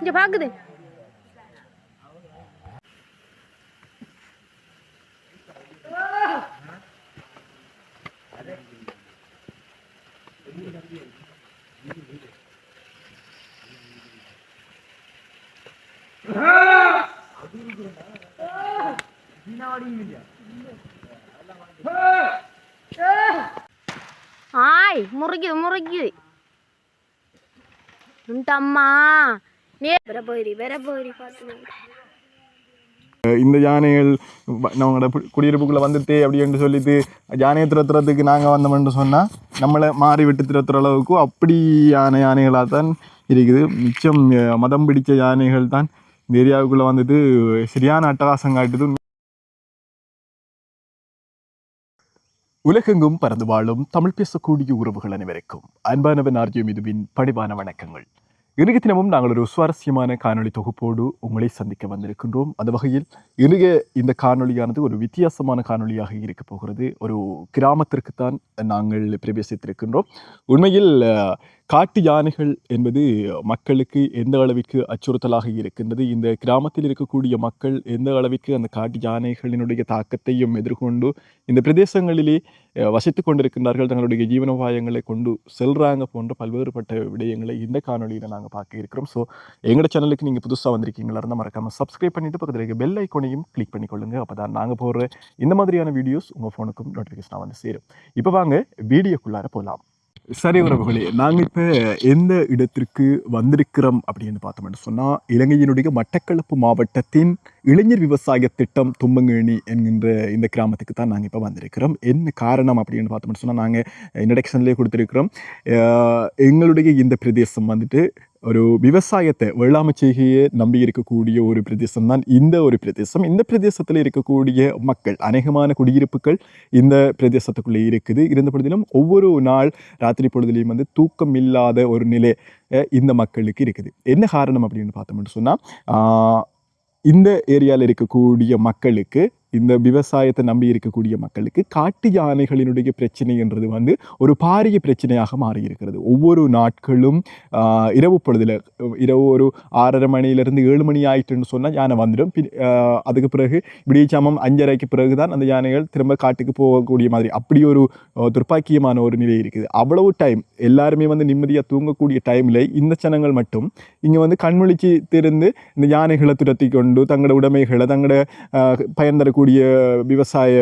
இங்க பாக்குது ஆய் முறைக்குது முறைக்குது உண்டம்மா இந்த யானைகள் நம்மளோட பு- குடியிருப்புக்குள்ள வந்துட்டு அப்படின்னு சொல்லிட்டு யானையை துரத்துறதுக்கு நாங்கள் வந்தோம்னு சொன்னால் நம்மளை மாறி விட்டு துரத்துற அளவுக்கு அப்படியான யானைகளாக தான் இருக்குது. மிச்சம் மதம் பிடிச்ச யானைகள் தான் இந்த ஏரியாவுக்குள்ளே வந்துட்டு சரியான அட்டகாசம் காட்டுது. உலகெங்கும் பறந்து வாழும் தமிழ் பேசக்கூடிய உறவுகள் அனைவருக்கும் அன்பானவன் ஆர்ஜியம் இதுவின் பணிவான வணக்கங்கள். இன்றைய தினமும் நாங்கள் ஒரு சுவாரஸ்யமான காணொளி தொகுப்போடு உங்களை சந்திக்க வந்திருக்கின்றோம். அந்த வகையில் இன்றைய இந்த காணொலியானது ஒரு வித்தியாசமான காணொளியாக இருக்க போகிறது. ஒரு கிராமத்திற்குத்தான் நாங்கள் பிரவேசித்திருக்கின்றோம். உண்மையில் காட்டு யானைகள் என்பது மக்களுக்கு எந்த அளவிற்கு அச்சுறுத்தலாக இருக்கின்றது? இந்த கிராமத்தில் இருக்கக்கூடிய மக்கள் எந்த அளவிற்கு அந்த காட்டு யானைகளினுடைய தாக்கத்தையும் எதிர்கொண்டு இந்த பிரதேசங்களிலே வசித்து வசித்துக் கொண்டிருக்கின்றார்கள் தங்களுடைய ஜீவனோபாயங்களை கொண்டு செல்றாங்க போன்ற பல்வேறுபட்ட விடயங்களை இந்த காணொளியில் நாங்கள் பார்க்க இருக்கிறோம். ஸோ எங்களோட சேனலுக்கு நீங்கள் புதுசாக வந்திருக்கீங்களா இருந்தால் மறக்காமல் சப்ஸ்கிரைப் பண்ணிட்டு பக்கத்தில் இருக்க பெல் ஐக்கோனையும் கிளிக் பண்ணிக்கொள்ளுங்க. அப்போ தான் நாங்கள் போடுற இந்த மாதிரியான வீடியோஸ் உங்கள் ஃபோனுக்கும் நோட்டிஃபிகேஷனாக வந்து சேரும். இப்போ வாங்க வீடியோக்குள்ளார போகலாம் சரி உறவுகளே நாங்கள் இப்போ எந்த இடத்திற்கு வந்திருக்கிறோம் அப்படின்னு பார்த்தோம்னு சொன்னால் இலங்கையினுடைய மட்டக்களப்பு மாவட்டத்தின் இளைஞர் விவசாய திட்டம் தும்பங்கேணி என்கின்ற இந்த கிராமத்துக்கு தான் நாங்கள் இப்போ வந்திருக்கிறோம். என்ன காரணம் அப்படின்னு பார்த்தோம்னு சொன்னால் நாங்கள் இன்ட்ரடக்ஷன்லேயே கொடுத்துருக்கிறோம். எங்களுடைய இந்த பிரதேசம் வந்துட்டு ஒரு விவசாயத்தை வேளாண்மை செய்கையை நம்பி இருக்கக்கூடிய ஒரு பிரதேசம் தான் இந்த ஒரு பிரதேசம் இந்த பிரதேசத்தில் இருக்கக்கூடிய மக்கள் அநேகமான குடியிருப்புகள் இந்த பிரதேசத்துக்குள்ளே இருக்குது இருந்த பொழுதிலும் ஒவ்வொரு நாள் ராத்திரி பொழுதுலையும் வந்து தூக்கம் இல்லாத ஒரு நிலை இந்த மக்களுக்கு இருக்குது என்ன காரணம் அப்படின்னு பார்த்தோம்னு சொன்னால் இந்த ஏரியாவில் இருக்கக்கூடிய மக்களுக்கு இந்த விவசாயத்தை நம்பி இருக்கக்கூடிய மக்களுக்கு காட்டு யானைகளினுடைய பிரச்சனைன்றது வந்து ஒரு பாரிய பிரச்சனையாக மாறி இருக்கிறது ஒவ்வொரு நாட்களும் இரவு பொழுதுல இரவு ஒரு ஆறரை மணியிலிருந்து ஏழு மணி ஆயிட்டுன்னு சொன்னால் யானை வந்துடும். அதுக்கு பிறகு விடிய சாமம் அஞ்சரைக்கு பிறகு தான் அந்த யானைகள் திரும்ப காட்டுக்கு போகக்கூடிய மாதிரி அப்படி ஒரு துர்ப்பாக்கியமான ஒரு நிலை இருக்குது. அவ்வளவு டைம் எல்லாருமே வந்து நிம்மதியாக தூங்கக்கூடிய டைமில் இந்த சனங்கள் மட்டும் இங்கே வந்து கண்மொழிச்சு திருந்து இந்த யானைகளை துரத்தி கொண்டு தங்களோட உடைமைகளை தங்களோட பயன் தரக்கூடிய விவசாய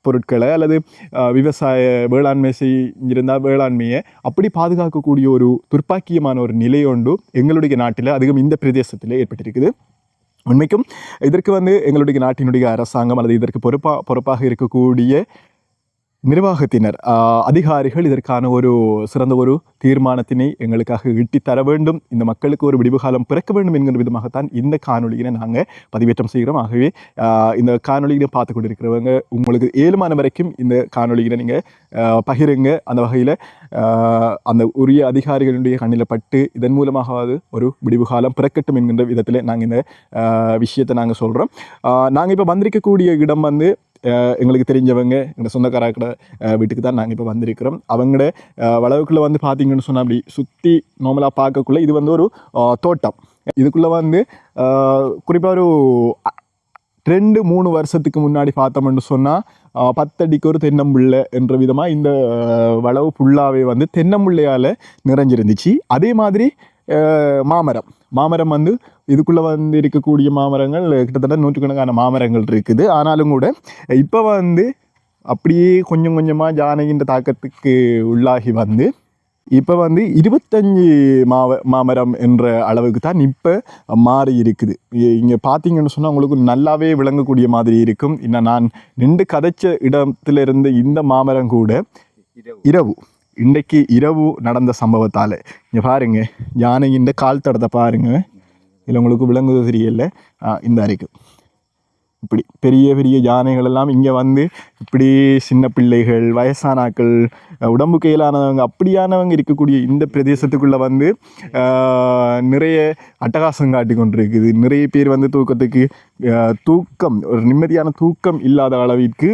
பொருட்களை அல்லது விவசாய வேளாண்மை செஞ்சிருந்தால் வேளாண்மையை அப்படி பாதுகாக்கக்கூடிய ஒரு துர்ப்பாக்கியமான ஒரு நிலை எங்களுடைய நாட்டில் அதிகம் இந்த பிரதேசத்தில் ஏற்பட்டிருக்குது. உண்மைக்கும் இதற்கு வந்து எங்களுடைய நாட்டினுடைய அரசாங்கம் அல்லது இதற்கு பொறுப்பா பொறுப்பாக இருக்கக்கூடிய நிர்வாகத்தினர் அதிகாரிகள் இதற்கான ஒரு சிறந்த ஒரு தீர்மானத்தினை எங்களுக்காக ஈட்டி தர வேண்டும். இந்த மக்களுக்கு ஒரு விடிவு காலம் பிறக்க வேண்டும் என்கிற விதமாகத்தான் இந்த காணொலியினை நாங்கள் பதிவேற்றம் செய்கிறோம். ஆகவே இந்த காணொலியினை பார்த்து கொண்டிருக்கிறவங்க உங்களுக்கு ஏழுமான வரைக்கும் இந்த காணொலியினை நீங்கள் பகிருங்க. அந்த வகையில் அந்த உரிய அதிகாரிகளுடைய கண்ணில் பட்டு இதன் மூலமாகவாது ஒரு விடிவு காலம் பிறக்கட்டும் என்கின்ற விதத்தில் நாங்கள் இந்த விஷயத்தை நாங்கள் சொல்கிறோம் நாங்கள் இப்போ வந்திருக்கக்கூடிய இடம் வந்து எங்களுக்கு தெரிஞ்சவங்க எங்கள் சொந்தக்காரக்கிற வீட்டுக்கு தான் நாங்கள் இப்போ வந்திருக்கிறோம் அவங்களோட வளவுக்குள்ளே வந்து பார்த்தீங்கன்னு சொன்னால் அப்படி சுற்றி நார்மலாக பார்க்கக்குள்ள இது வந்து ஒரு தோட்டம் இதுக்குள்ளே வந்து குறிப்பாக ஒரு ரெண்டு மூணு வருஷத்துக்கு முன்னாடி பார்த்தோம்னு சொன்னால் பத்தடிக்கு ஒரு தென்னம்புள்ளை என்ற விதமாக இந்த வளவு ஃபுல்லாகவே வந்து தென்னம்புள்ளையால் நிறைஞ்சிருந்துச்சு அதே மாதிரி மாமரம் மாமரம் வந்து இதுக்குள்ளே வந்து இருக்கக்கூடிய மாமரங்கள் கிட்டத்தட்ட நூற்றுக்கணக்கான மாமரங்கள் இருக்குது ஆனாலும் கூட இப்போ வந்து அப்படியே கொஞ்சம் கொஞ்சமாக ஜானகின்ற தாக்கத்துக்கு உள்ளாகி வந்து இப்போ வந்து இருபத்தஞ்சி மாவ மாமரம் என்ற அளவுக்கு தான் இப்போ மாறி இருக்குது இங்கே பார்த்தீங்கன்னு சொன்னால் உங்களுக்கு நல்லாவே விளங்கக்கூடிய மாதிரி இருக்கும் இன்னும் நான் நின்று கதைச்ச இடத்துல இருந்த இந்த மாமரம் கூட இரவு இன்றைக்கு இரவு நடந்த சம்பவத்தால். இங்கே பாருங்க யானையின் கால் தடத்தை பாருங்க. இல்லை உங்களுக்கு விளங்குது தெரியல. இந்த அறைக்கு. இப்படி பெரிய பெரிய யானைகள் எல்லாம் இங்கே வந்து இப்படி சின்ன பிள்ளைகள் வயசானாக்கள் உடம்பு கையிலானவங்க அப்படியானவங்க இருக்கக்கூடிய இந்த பிரதேசத்துக்குள்ளே வந்து நிறைய அட்டகாசம் காட்டி கொண்டிருக்குது. நிறைய பேர் வந்து தூக்கத்துக்கு தூக்கம் ஒரு நிம்மதியான தூக்கம் இல்லாத அளவிற்கு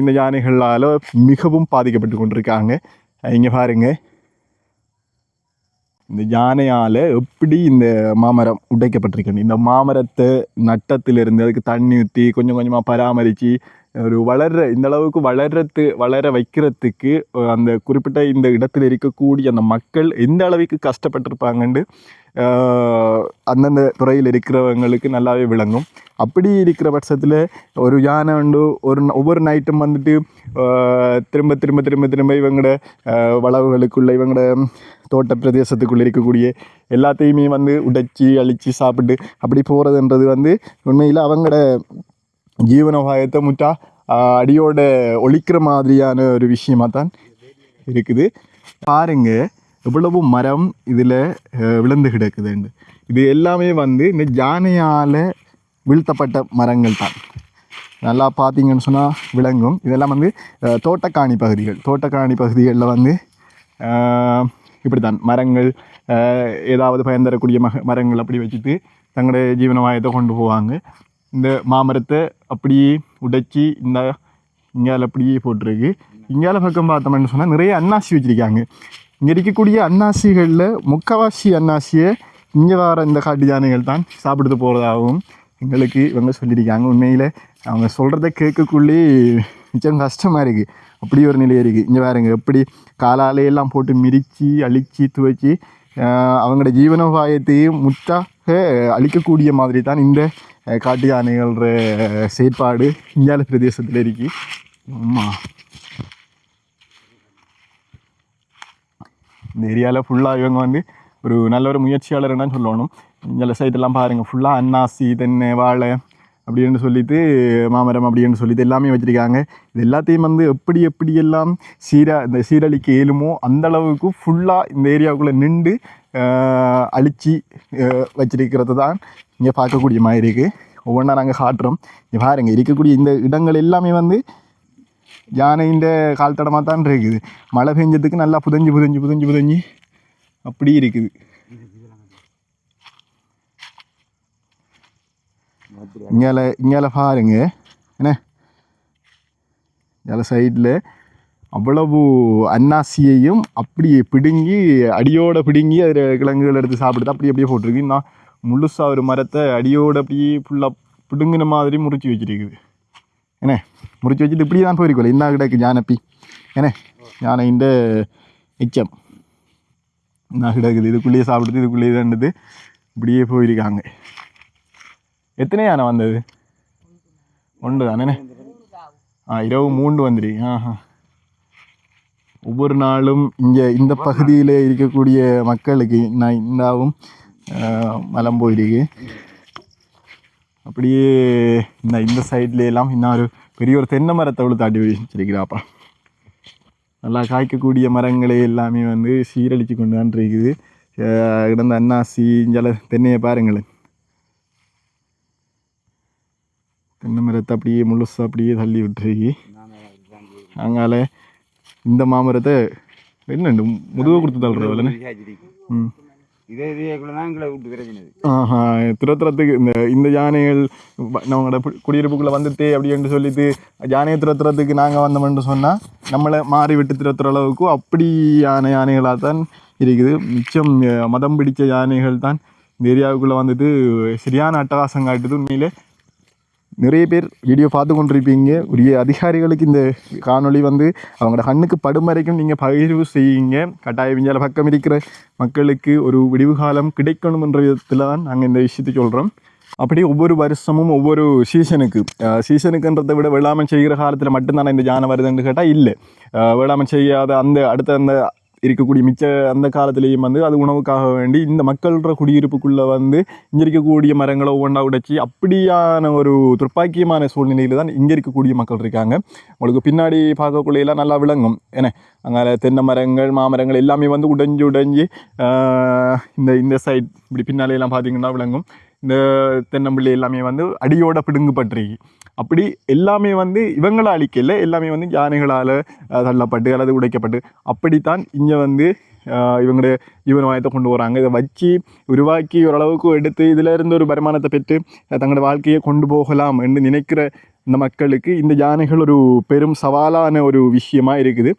இந்த யானைகளால் மிகவும் பாதிக்கப்பட்டு கொண்டிருக்காங்க. இங்கே பாருங்க. இந்த யானையால் எப்படி இந்த மாமரம் உடைக்கப்பட்டிருக்கு இந்த மாமரத்தை நட்டத்திலிருந்து அதுக்கு தண்ணி ஊற்றி கொஞ்சம் கொஞ்சமாக பராமரித்து ஒரு வளர்ற இந்த அளவுக்கு வளர்றது வளர வைக்கிறதுக்கு அந்த குறிப்பிட்ட இந்த இடத்துல இருக்கக்கூடிய அந்த மக்கள் எந்த அளவுக்கு கஷ்டப்பட்டிருப்பாங்கன்னு அந்தந்த துறையில் இருக்கிறவங்களுக்கு நல்லாவே விளங்கும். அப்படி இருக்கிற பட்சத்தில் ஒரு யானை வந்து ஒரு ஒவ்வொரு நைட்டும் வந்துட்டு திரும்ப திரும்ப திரும்ப திரும்ப இவங்களோட வளவுகளுக்குள்ளே வளவுகளுக்குள்ள இவங்களோட தோட்ட பிரதேசத்துக்குள்ளே இருக்கக்கூடிய எல்லாத்தையுமே வந்து உடைச்சி அழித்து சாப்பிட்டு அப்படி போகிறதுன்றது வந்து உண்மையில் அவங்களோட ஜீவனோபாயத்தை முட்டா அடியோட ஒழிக்கிற மாதிரியான ஒரு விஷயமாக தான் இருக்குது பாருங்க எவ்வளவு மரம் இதில் விழுந்து கிடக்குதுண்டு இது எல்லாமே வந்து இந்த ஜானையால் வீழ்த்தப்பட்ட மரங்கள் தான் நல்லா பார்த்தீங்கன்னு சொன்னால் விளங்கும் இதெல்லாம் வந்து தோட்டக்காணி பகுதிகள் தோட்டக்காணி பகுதிகளில் வந்து இப்படி தான் மரங்கள் ஏதாவது பயன் தரக்கூடிய மக மரங்கள் அப்படி வச்சுட்டு தங்களுடைய ஜீவனவாயத்தை கொண்டு போவாங்க இந்த மாமரத்தை அப்படியே உடைச்சி இந்த இங்கால அப்படியே போட்டிருக்கு. இங்கால பக்கம் பார்த்தோம்னு சொன்னால் நிறைய அன்னாசி வச்சுருக்காங்க. இங்கே இருக்கக்கூடிய அன்னாசிகளில் முக்கவாசி அன்னாசியை இங்கே வர இந்த காட்டு யானைகள் தான் சாப்பிட்டு போகிறதாகவும் எங்களுக்கு இவங்க சொல்லியிருக்காங்க. உண்மையில் அவங்க சொல்கிறத கேட்கக்குள்ளே மிச்சம் கஷ்டமாக இருக்குது அப்படி ஒரு நிலை இருக்குது இங்கே பாருங்க எப்படி காலாலே எல்லாம் போட்டு மிதித்து அழித்து துவைச்சி அவங்களோட ஜீவனோபாயத்தையும் முற்றாக அழிக்கக்கூடிய மாதிரி தான் இந்த காட்டு யானைகள செயற்பாடு இந்தியால பிரதேசத்தில் இருக்கு ஆமாம் இந்த ஏரியாவில் ஃபுல்லாக இவங்க வந்து ஒரு நல்ல ஒரு முயற்சியாளர்னு சொல்லணும் இந்த சைடெல்லாம் பாருங்கள் ஃபுல்லாக அன்னாசி தென்னை வாழை அப்படின்னு சொல்லிட்டு மாமரம் அப்படின்னு சொல்லிட்டு எல்லாமே வச்சுருக்காங்க இது எல்லாத்தையும் வந்து எப்படி எப்படி எல்லாம் சீரா இந்த சீரழிக்க இயலுமோ அந்த அளவுக்கு ஃபுல்லாக இந்த ஏரியாவுக்குள்ளே நின்று அழித்து வச்சிருக்கிறது தான் இங்கே பார்க்கக்கூடிய மாதிரி இருக்குது ஒவ்வொன்றா நாங்கள் காட்டுறோம் இங்கே பாருங்க இருக்கக்கூடிய இந்த இடங்கள் எல்லாமே வந்து யானைன்ற கால் தடமாக தான் இருக்குது மழை பெஞ்சதுக்கு நல்லா புதஞ்சு புதஞ்சு புதஞ்சு புதஞ்சு அப்படி இருக்குது இங்கே இங்கே பாருங்க என்ன இங்கால சைடில் அவ்வளவு அன்னாசியையும் அப்படியே பிடுங்கி அடியோட பிடுங்கி அதில் கிழங்குகள் எடுத்து சாப்பிடுது அப்படி அப்படியே போட்டிருக்கு. இன்னும் முழுசாக ஒரு மரத்தை அடியோட அப்படியே ஃபுல்லாக பிடுங்கின மாதிரி முறிச்சு வச்சிருக்குது. என்ன முறிச்சு வச்சுட்டு இப்படியே தான் போயிருக்கோம் என்ன கிடக்கு ஜானப்பி. என்ன யானையின் எச்சம் என்ன கிடக்குது. இதுக்குள்ளேயே சாப்பிடுது இதுக்குள்ளேயே தாண்டுது இப்படியே போயிருக்காங்க. எத்தனை யானை வந்தது? ஒன்று தானே? ஆ இரவு மூன்று வந்துருக்கு. ஆஹா. ஒவ்வொரு நாளும் இங்கே இந்த பகுதியில் இருக்கக்கூடிய மக்களுக்கு நான் இந்தாவும் மலம் போயிருக்கு. அப்படியே இந்த இந்த சைட்ல எல்லாம் இன்னும் ஒரு பெரிய ஒரு தென்னை மரத்தை அவ்வளோ தாட்டி வச்சிருக்கிறாப்பா. நல்லா காய்க்கக்கூடிய மரங்களை எல்லாமே வந்து சீரழித்து கொண்டு தான் இருக்குது கிடந்த அன்னாசி இஞ்சல தென்னையை பாருங்களேன். தென்னை மரத்தை அப்படியே முழுசாக அப்படியே தள்ளி விட்டுருக்கு. அங்கால இந்த மாமரத்தை என்ன முதுவை கொடுத்து தள்ளுறதுல இதே ஆஹா துரத்துறதுக்கு இந்த இந்த யானைகள் நம்மளோட குடியிருப்புக்குள்ள வந்துட்டு அப்படின்னு சொல்லிட்டு யானையை துரத்துறதுக்கு நாங்கள் வந்தோம்னு சொன்னால் நம்மளை மாறி விட்டு துரத்துற அளவுக்கு அப்படியான யானைகளாக தான் இருக்குது. மிச்சம் மதம் பிடிச்ச யானைகள் தான் இந்த ஏரியாவுக்குள்ளே வந்துட்டு சரியான அட்டகாசம் காட்டுது. உண்மையிலே நிறைய பேர் வீடியோ பார்த்து கொண்டிருப்பீங்க. உரிய அதிகாரிகளுக்கு இந்த காணொளி வந்து அவங்களோட கண்ணுக்கு படும் வரைக்கும் நீங்கள் பகிர்வு செய்யுங்க. கட்டாய விஞ்ஞான பக்கம் இருக்கிற மக்களுக்கு ஒரு விடிவு காலம் கிடைக்கணும் விதத்தில் தான் நாங்கள் இந்த விஷயத்தை சொல்கிறோம் அப்படி ஒவ்வொரு வருஷமும் ஒவ்வொரு சீசனுக்கு சீசனுக்குன்றதை விட வேளாண்மை செய்கிற காலத்தில் மட்டும்தானே இந்த யானை வருதுன்னு கேட்டால் இல்லை வேளாண்மை செய்யாத அந்த அடுத்த அந்த இருக்கக்கூடிய மிச்ச அந்த காலத்துலேயும் வந்து அது உணவுக்காக வேண்டி இந்த மக்கள்ன்ற குடியிருப்புக்குள்ளே வந்து இங்கே இருக்கக்கூடிய மரங்களை ஒவ்வொன்றா உடைச்சி அப்படியான ஒரு துர்ப்பாக்கியமான சூழ்நிலையில் தான் இங்கே இருக்கக்கூடிய மக்கள் இருக்காங்க. உங்களுக்கு பின்னாடி பார்க்கக்குள்ளையெல்லாம் நல்லா விளங்கும். ஏன்னா அங்கே தென்னை மரங்கள் மாமரங்கள் எல்லாமே வந்து உடைஞ்சு உடைஞ்சு இந்த இந்த சைட் இப்படி பின்னாலையெல்லாம் பார்த்தீங்கன்னா விளங்கும். இந்த தென்னம்பிள்ளை எல்லாமே வந்து அடியோட பிடுங்குப்பட்டிருக்கு. அப்படி எல்லாமே வந்து இவங்களை அழிக்கல எல்லாமே வந்து யானைகளால் தள்ளப்பட்டு அல்லது உடைக்கப்பட்டு. அப்படித்தான் இங்கே வந்து ஆஹ், இவங்களுடைய ஜீவனவாயத்தை கொண்டு வராங்க. இதை வச்சு உருவாக்கி ஓரளவுக்கு எடுத்து இதில் இருந்து ஒரு வருமானத்தை பெற்று தங்களோட வாழ்க்கையை கொண்டு போகலாம் என்று நினைக்கிற இந்த மக்களுக்கு இந்த யானைகள் ஒரு பெரும் சவாலான ஒரு விஷயமாக இருக்குது.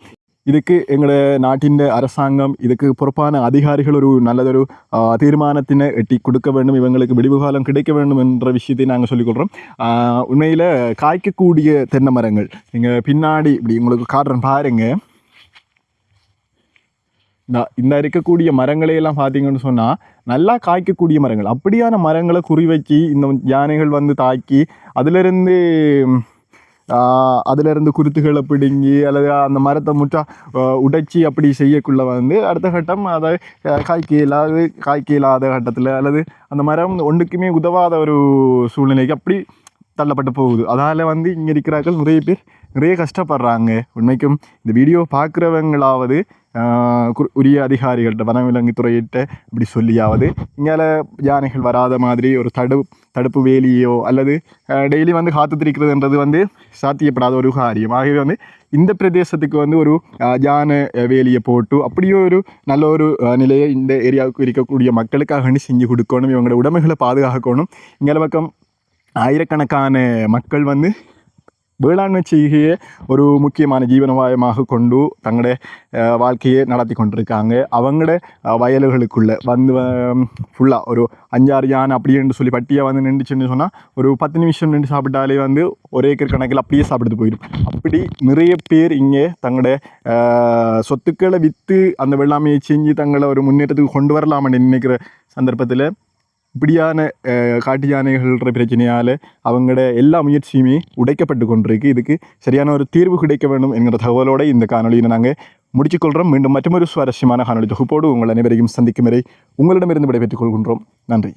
இதுக்கு எங்களோட நாட்டின் அரசாங்கம் இதுக்கு பொறுப்பான அதிகாரிகள் ஒரு நல்லதொரு தீர்மானத்தினை எட்டி கொடுக்க வேண்டும் இவங்களுக்கு விடிவு காலம் கிடைக்க வேண்டும் என்ற விஷயத்தை நாங்கள் சொல்லிக்கொள்கிறோம் உண்மையில் காய்க்கக்கூடிய தென்னை மரங்கள் நீங்கள் பின்னாடி இப்படி உங்களுக்கு காட்டுறேன் பாருங்க. இந்த இந்த இருக்கக்கூடிய மரங்களையெல்லாம் பார்த்தீங்கன்னு சொன்னால் நல்லா காய்க்கக்கூடிய மரங்கள். அப்படியான மரங்களை குறி வச்சு இந்த யானைகள் வந்து தாக்கி அதிலிருந்து அதிலிருந்து குருத்துகளை பிடுங்கி அல்லது அந்த மரத்தை முற்றா உடைச்சி அப்படி செய்யக்குள்ள வந்து அடுத்த கட்டம் அதை காய்க்கு காய்க்க இல்லாத காய்க்க இல்லாத கட்டத்தில் அல்லது அந்த மரம் ஒன்றுக்குமே உதவாத ஒரு சூழ்நிலைக்கு அப்படி தள்ளப்பட்டு போகுது. அதால் வந்து இங்கே இருக்கிறார்கள் நிறைய பேர் நிறைய கஷ்டப்படுறாங்க. உண்மைக்கும் இந்த வீடியோ பார்க்குறவங்களாவது உரிய அதிகாரிகள்கிட்ட வனவிலங்கு துறையிட்ட இப்படி சொல்லியாவது இங்கால யானைகள் வராத மாதிரி ஒரு தடு தடுப்பு வேலியோ அல்லது டெய்லி வந்து காத்து திரிக்கிறதுன்றது வந்து சாத்தியப்படாத ஒரு காரியம். ஆகவே வந்து இந்த பிரதேசத்துக்கு வந்து ஒரு யானை வேலியை போட்டு அப்படியே ஒரு நல்ல ஒரு நிலையை இந்த ஏரியாவுக்கு இருக்கக்கூடிய மக்களுக்காக வேண்டி செஞ்சு கொடுக்கணும். இவங்களோட உடமைகளை பாதுகாக்கணும். இங்கே பக்கம் ஆயிரக்கணக்கான மக்கள் வந்து வேளாண்மை செய்கையை ஒரு முக்கியமான ஜீவனோபாயமாக கொண்டு தங்களோட வாழ்க்கையை நடத்தி கொண்டிருக்காங்க. அவங்களோட வயல்களுக்குள்ளே வயல்களுக்குள்ள வந்து ஃபுல்லாக ஒரு அஞ்சாறு யானை அப்படின்னு சொல்லி பட்டியாக வந்து நின்றுச்சுன்னு சொன்னால் ஒரு பத்து நிமிஷம் நின்று சாப்பிட்டாலே வந்து ஒரு ஏக்கர் கணக்கில் அப்படியே சாப்பிட்டு போயிடும். அப்படி நிறைய பேர் இங்கே தங்களோட சொத்துக்களை விற்று அந்த வெள்ளாமையை செஞ்சு தங்களை ஒரு முன்னேற்றத்துக்கு கொண்டு வரலாம்னு நினைக்கிற சந்தர்ப்பத்தில் இப்படியான காட்டு யானைகள்ன்ற பிரச்சனையால் அவங்களோட எல்லா முயற்சியுமே உடைக்கப்பட்டு கொண்டிருக்கு. இதுக்கு சரியான ஒரு தீர்வு கிடைக்க வேண்டும் என்கிற தகவலோடு இந்த காணொலியை நாங்கள் முடிச்சுக்கொள்கிறோம் மீண்டும் மற்றொரு சுவாரஸ்யமான காணொலி தொகுப்போடு உங்கள் அனைவரையும் சந்திக்கும் வரை உங்களிடமிருந்து விடைபெற்றுக் கொள்கின்றோம். நன்றி.